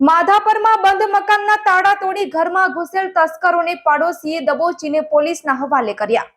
માધાપરમાં બંધ મકાનના તાળા તોડી ઘરમાં ઘુસેલ તસ્કરોને પાડોશીએ દબોચીને પોલીસના હવાલે કર્યા.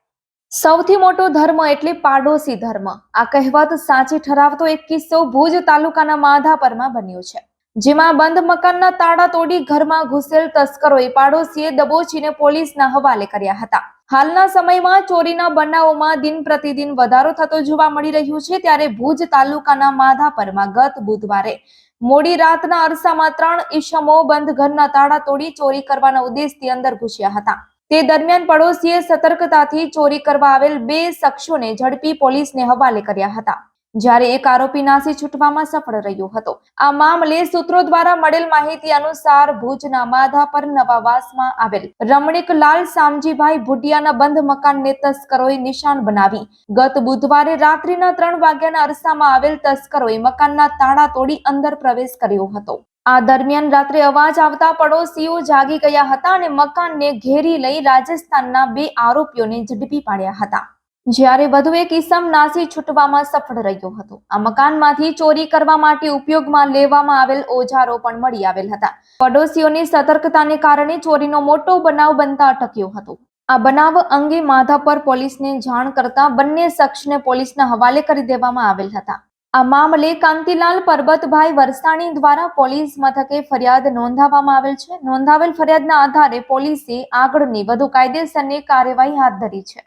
સૌથી મોટો ધર્મ એટલે પાડોશી ધર્મ. આ કહેવત સાચી ઠરાવતો એક કિસ્સો ભુજ તાલુકાના માધાપરમાં બન્યો છે. જેમાં બંધ મકાનના તાળા તોડી ઘરમાં ઘુસેલ તસ્કરોએ પાડોશીએ દબોચીને પોલીસના હવાલે કર્યા હતા. હાલના સમયમાં ચોરીના બનાવોમાં દિન પ્રતિદિન વધારો થતો જોવા મળી રહ્યો છે, ત્યારે ભુજ તાલુકાના માધાપરમાં ગત બુધવારે મોડી રાતના અરસામાં ત્રણ ઈસમો બંધ ઘરના તાળા તોડી ચોરી કરવાના ઉદ્દેશથી અંદર ઘૂસ્યા હતા. તે દરમિયાન પડોશીએ સતર્કતાથી ચોરી કરવા આવેલ બે શખ્સોને ઝડપી પોલીસને હવાલે કર્યા હતા. જ્યારે એક આરોપી નાસી છૂટવામાં સફળ રહ્યો હતો. આ મામલે સૂત્રો દ્વારા મળેલ માહિતી અનુસાર ભુજના માધાપર નવાવાસમાં આવેલ રમણીક લાલ સામજીભાઈ ભુટિયાના બંધ મકાનને તસ્કરોએ નિશાન બનાવી. ગત બુધવારે રાત્રિના ત્રણ વાગ્યાના અરસામાં આવેલ તસ્કરોએ મકાનના તાળા તોડી અંદર પ્રવેશ કર્યો હતો. આ દરમિયાન રાત્રે અવાજ આવતા પડોશીઓ જાગી ગયા હતા અને મકાનને ઘેરી લઈ રાજસ્થાનના બે આરોપીઓને ઝડપી પાડ્યા હતા. જ્યારે વધુ એક ઈસમ નાસી છૂટવામાં સફળ રહ્યો હતો. આ મકાનમાંથી ચોરી કરવા માટે ઉપયોગમાં લેવામાં આવેલ ઓજારો પણ મળી આવેલ હતા. પડોશીઓની સતર્કતાને કારણે ચોરીનો મોટો બનાવ બનતા અટક્યો હતો. આ બનાવ અંગે માધાપર પોલીસને જાણ કરતા બંને શખ્સને પોલીસના હવાલે કરી દેવામાં આવેલ હતા. આ મામલે કાંતિલાલ પરબતભાઈ વરસાણી દ્વારા પોલીસ મથકે ફરિયાદ નોંધાવવામાં આવેલ છે. નોંધાવેલ ફરિયાદના આધારે પોલીસે આગળની વધુ કાયદેસરની કાર્યવાહી હાથ ધરી છે.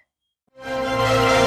Thank you.